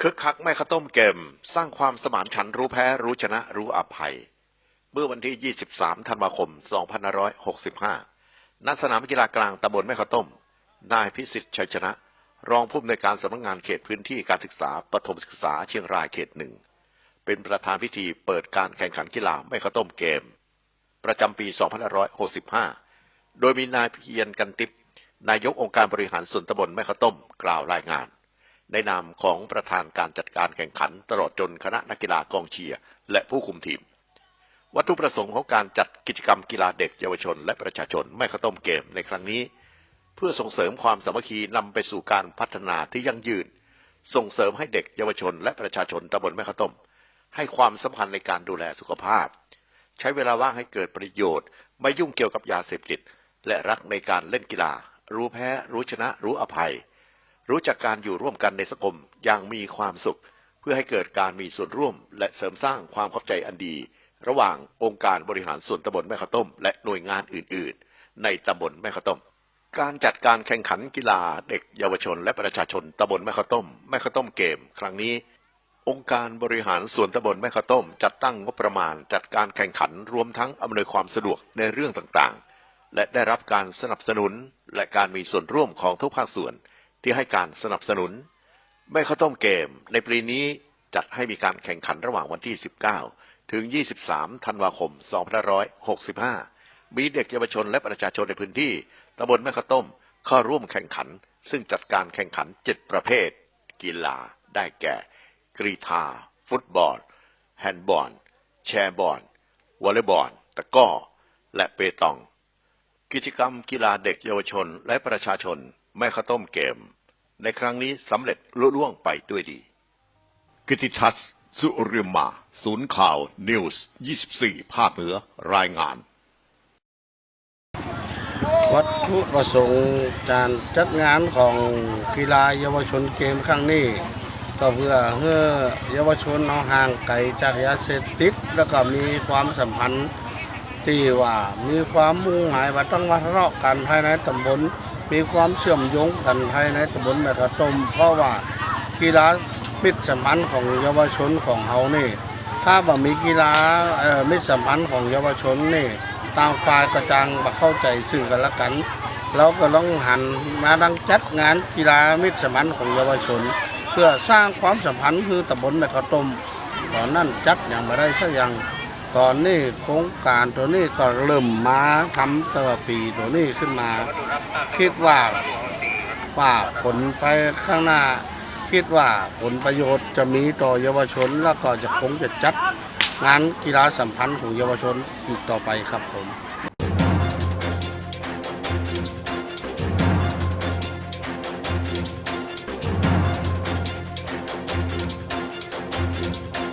คึกคักไม่ข้าวต้มเกม สร้างความสมานฉันรู้แพ้รู้ชนะรู้อภัย เมื่อวันที่ 23 ธันวาคม 2565 ณ สนามกีฬากลางตำบลแม่ข้าวต้ม นายพิสิทธิ์ชัยชนะ รองผู้อำนวยการสำนักงานเขตพื้นที่การศึกษาปฐมศึกษาเชียงรายเขตหนึ่ง เป็นประธานพิธีเปิดการแข่งขันกีฬาแม่ข้าวต้มเกม ประจำปี 2565 โดยมีนายเพียรกันติบนายกองค์การบริหารส่วนตำบลแม่ข้าวต้มกล่าวรายงาน ในนามของประธานการจัดการแข่งขัน ตลอดจนคณะนักกีฬากองเชียร์และผู้คุมทีม วัตถุประสงค์ของการจัดกิจกรรมกีฬาเด็กเยาวชน และประชาชนแม่ข้าวต้มเกมในครั้งนี้ เพื่อส่งเสริมความสามัคคีนำไปสู่การพัฒนาที่ยั่งยืน ส่งเสริมให้เด็กเยาวชน และประชาชนตำบลแม่ข้าวต้ม ให้ความสำคัญในการดูแลสุขภาพ ใช้เวลาว่างให้เกิดประโยชน์ ไม่ยุ่งเกี่ยวกับยาเสพติดและรักในการเล่นกีฬา รู้แพ้ รู้ชนะ รู้อภัย รู้จักการอยู่ร่วมกันในสังคมอย่างมีความสุข เพื่อให้เกิดการมีส่วนร่วม และเสริมสร้างความเข้าใจอันดี ระหว่างองค์การบริหารส่วนตำบลแม่ข้าวต้ม และหน่วยงานอื่น ๆ ในตำบลแม่ข้าวต้ม การจัดการแข่งขันกีฬาเด็กเยาวชน และประชาชนตำบลแม่ข้าวต้มแม่ข้าวต้มเกม ครั้งนี้ องค์การบริหารส่วนตำบลแม่ข้าวต้ม จัดตั้งงบประมาณ จัดการแข่งขันรวมทั้งอำนวยความสะดวกในเรื่องต่างๆ และได้รับการสนับสนุนและการมีส่วนร่วมของทุกภาคส่วน ที่ให้การสนับสนุนแม่ข้าวต้มเกม ในปีนี้จัดให้มีการแข่งขันระหว่างวันที่ 19 ถึง 23 ธันวาคม 2565 มีเด็กเยาวชนและประชาชนในพื้นที่ตำบลแม่ข้าวต้มเข้าร่วมแข่งขัน ซึ่งจัดการแข่งขัน 7 ประเภท กีฬา ได้แก่ กรีฑาฟุตบอล แฮนด์บอล แชร์บอล วอลเลย์บอล ตะก้อ และเปตอง กิจกรรมกีฬาเด็กเยาวชนและประชาชนแม่ข้าวต้มเกม ในครั้งนี้สำเร็จลุล่วงไปด้วยดี กิติทัศสุริมา ศูนย์ข่าว นิวส์ 24 ภาคเหนือ รายงาน วัตถุประสงค์การจัดงานของกีฬาเยาวชนเกมครั้งนี้ ก็เพื่อให้เยาวชนเอาห่างไกลจากยาเสพติด แล้วก็มีความสัมพันธ์ที่ว่ามีความมุ่งหมายว่าต้องวัทะเลาะกันภายในตำบล มีความเชื่อมโยงกันภายในตำบลแม่กระต้มเพราะว่ากีฬามิตรสัมพันธ์ของเยาวชนของเฮานี่ถ้าบ่มีกีฬาเอ่อมิตรสัมพันธ์ของเยาวชนนี่ต่างฝ่ายกระจังบ่เข้าใจซึ่งกันและกันเราก็ต้องหันมาดังจัดงานกีฬามิตรสัมพันธ์ของเยาวชน เพื่อสร้างความสัมพันธ์คือตำบลแม่ข้าต้มตอนนั้นจัดอย่างไม่ได้สักอย่าง ตอนนี้โครงการตัวนี้ก็เริ่มมาทำตัวปีตัวนี้ขึ้นมา คิดว่าว่าผลไปข้างหน้า คิดว่าผลประโยชน์จะมีต่อเยาวชน แล้วก็จะคงจะจัดงานกีฬาสัมพันธ์ของเยาวชนอีกต่อไปครับผม